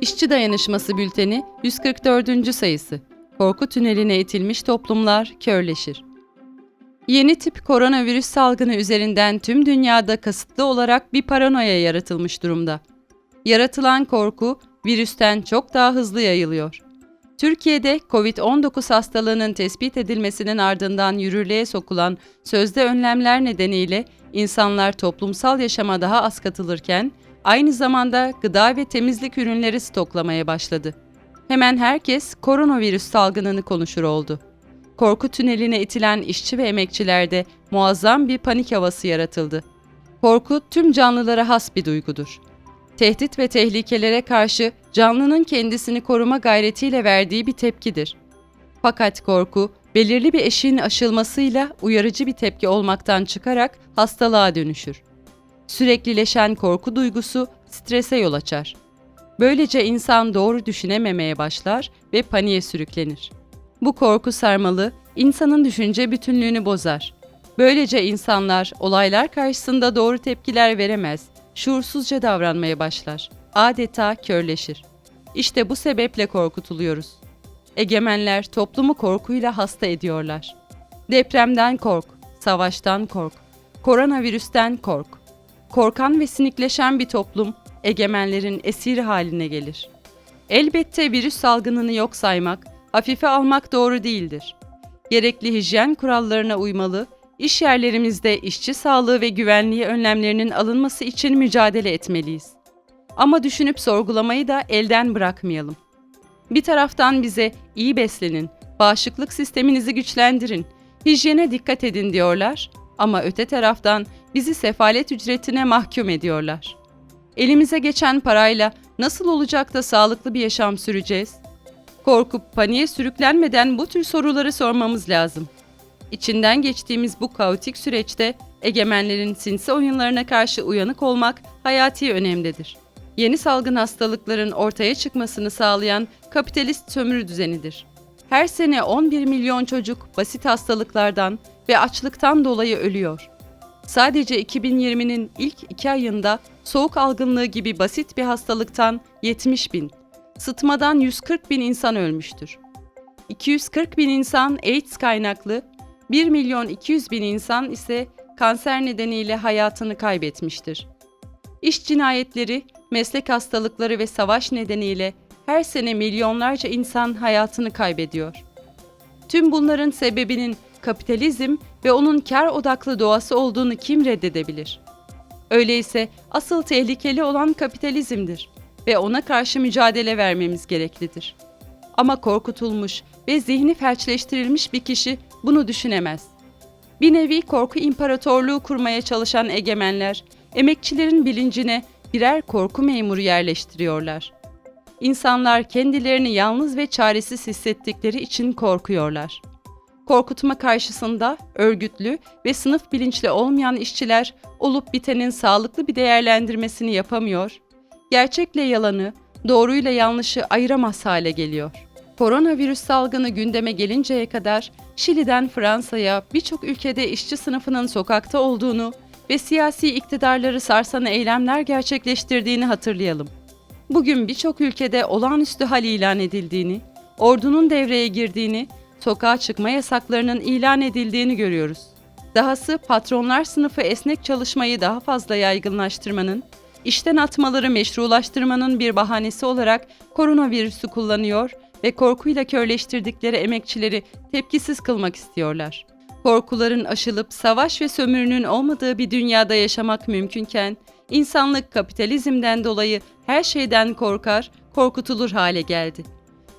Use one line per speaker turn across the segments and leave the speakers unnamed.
İşçi Dayanışması Bülteni 144. sayısı. Korku tüneline itilmiş toplumlar körleşir. Yeni tip koronavirüs salgını üzerinden tüm dünyada kasıtlı olarak bir paranoya yaratılmış durumda. Yaratılan korku virüsten çok daha hızlı yayılıyor. Türkiye'de COVID-19 hastalığının tespit edilmesinin ardından yürürlüğe sokulan sözde önlemler nedeniyle insanlar toplumsal yaşama daha az katılırken aynı zamanda gıda ve temizlik ürünleri stoklamaya başladı. Hemen herkes koronavirüs salgınını konuşur oldu. Korku tüneline itilen işçi ve emekçilerde muazzam bir panik havası yaratıldı. Korku tüm canlılara has bir duygudur. Tehdit ve tehlikelere karşı canlının kendisini koruma gayretiyle verdiği bir tepkidir. Fakat korku belirli bir eşiğin aşılmasıyla uyarıcı bir tepki olmaktan çıkarak hastalığa dönüşür. Süreklileşen korku duygusu strese yol açar. Böylece insan doğru düşünememeye başlar ve paniğe sürüklenir. Bu korku sarmalı insanın düşünce bütünlüğünü bozar. Böylece insanlar olaylar karşısında doğru tepkiler veremez, şuursuzca davranmaya başlar. Adeta körleşir. İşte bu sebeple korkutuluyoruz. Egemenler toplumu korkuyla hasta ediyorlar. Depremden kork, savaştan kork, koronavirüsten kork. Korkan ve sinikleşen bir toplum egemenlerin esiri haline gelir. Elbette virüs salgınını yok saymak, hafife almak doğru değildir. Gerekli hijyen kurallarına uymalı, iş yerlerimizde işçi sağlığı ve güvenliği önlemlerinin alınması için mücadele etmeliyiz. Ama düşünüp sorgulamayı da elden bırakmayalım. Bir taraftan bize iyi beslenin, bağışıklık sisteminizi güçlendirin, hijyene dikkat edin diyorlar ama öte taraftan bizi sefalet ücretine mahkum ediyorlar. Elimize geçen parayla nasıl olacak da sağlıklı bir yaşam süreceğiz? Korkup paniğe sürüklenmeden bu tür soruları sormamız lazım. İçinden geçtiğimiz bu kaotik süreçte egemenlerin sinsi oyunlarına karşı uyanık olmak hayati önemdedir. Yeni salgın hastalıkların ortaya çıkmasını sağlayan kapitalist sömürü düzenidir. Her sene 11 milyon çocuk basit hastalıklardan ve açlıktan dolayı ölüyor. Sadece 2020'nin ilk iki ayında soğuk algınlığı gibi basit bir hastalıktan 70 bin, sıtmadan 140 bin insan ölmüştür. 240 bin insan AIDS kaynaklı, 1 milyon 200 bin insan ise kanser nedeniyle hayatını kaybetmiştir. İş cinayetleri, meslek hastalıkları ve savaş nedeniyle her sene milyonlarca insan hayatını kaybediyor. Tüm bunların sebebinin kapitalizm ve onun kar odaklı doğası olduğunu kim reddedebilir? Öyleyse asıl tehlikeli olan kapitalizmdir ve ona karşı mücadele vermemiz gereklidir. Ama korkutulmuş ve zihni felçleştirilmiş bir kişi bunu düşünemez. Bir nevi korku imparatorluğu kurmaya çalışan egemenler, emekçilerin bilincine birer korku memuru yerleştiriyorlar. İnsanlar kendilerini yalnız ve çaresiz hissettikleri için korkuyorlar. Korkutma karşısında örgütlü ve sınıf bilinçli olmayan işçiler olup bitenin sağlıklı bir değerlendirmesini yapamıyor, gerçekle yalanı, doğruyla yanlışı ayıramaz hale geliyor. Koronavirüs salgını gündeme gelinceye kadar Şili'den Fransa'ya birçok ülkede işçi sınıfının sokakta olduğunu ve siyasi iktidarları sarsan eylemler gerçekleştirdiğini hatırlayalım. Bugün birçok ülkede olağanüstü hal ilan edildiğini, ordunun devreye girdiğini, sokağa çıkma yasaklarının ilan edildiğini görüyoruz. Dahası patronlar sınıfı esnek çalışmayı daha fazla yaygınlaştırmanın, işten atmaları meşrulaştırmanın bir bahanesi olarak koronavirüsü kullanıyor ve korkuyla körleştirdikleri emekçileri tepkisiz kılmak istiyorlar. Korkuların aşılıp savaş ve sömürünün olmadığı bir dünyada yaşamak mümkünken, insanlık kapitalizmden dolayı her şeyden korkar, korkutulur hale geldi.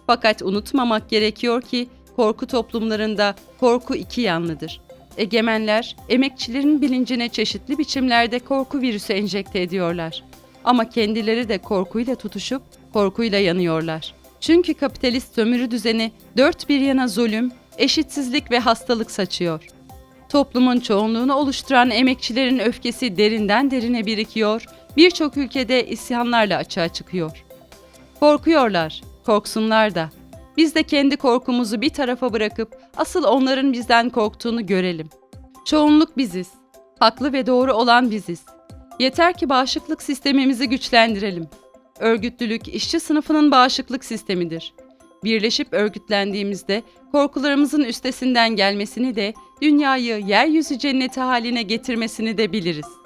Fakat unutmamak gerekiyor ki korku toplumlarında korku iki yanlıdır. Egemenler, emekçilerin bilincine çeşitli biçimlerde korku virüsü enjekte ediyorlar. Ama kendileri de korkuyla tutuşup korkuyla yanıyorlar. Çünkü kapitalist sömürü düzeni dört bir yana zulüm, eşitsizlik ve hastalık saçıyor. Toplumun çoğunluğunu oluşturan emekçilerin öfkesi derinden derine birikiyor, birçok ülkede isyanlarla açığa çıkıyor. Korkuyorlar, korksunlar da. Biz de kendi korkumuzu bir tarafa bırakıp asıl onların bizden korktuğunu görelim. Çoğunluk biziz. Haklı ve doğru olan biziz. Yeter ki bağışıklık sistemimizi güçlendirelim. Örgütlülük işçi sınıfının bağışıklık sistemidir. Birleşip örgütlendiğimizde korkularımızın üstesinden gelmesini de dünyayı yeryüzü cenneti haline getirmesini de biliriz.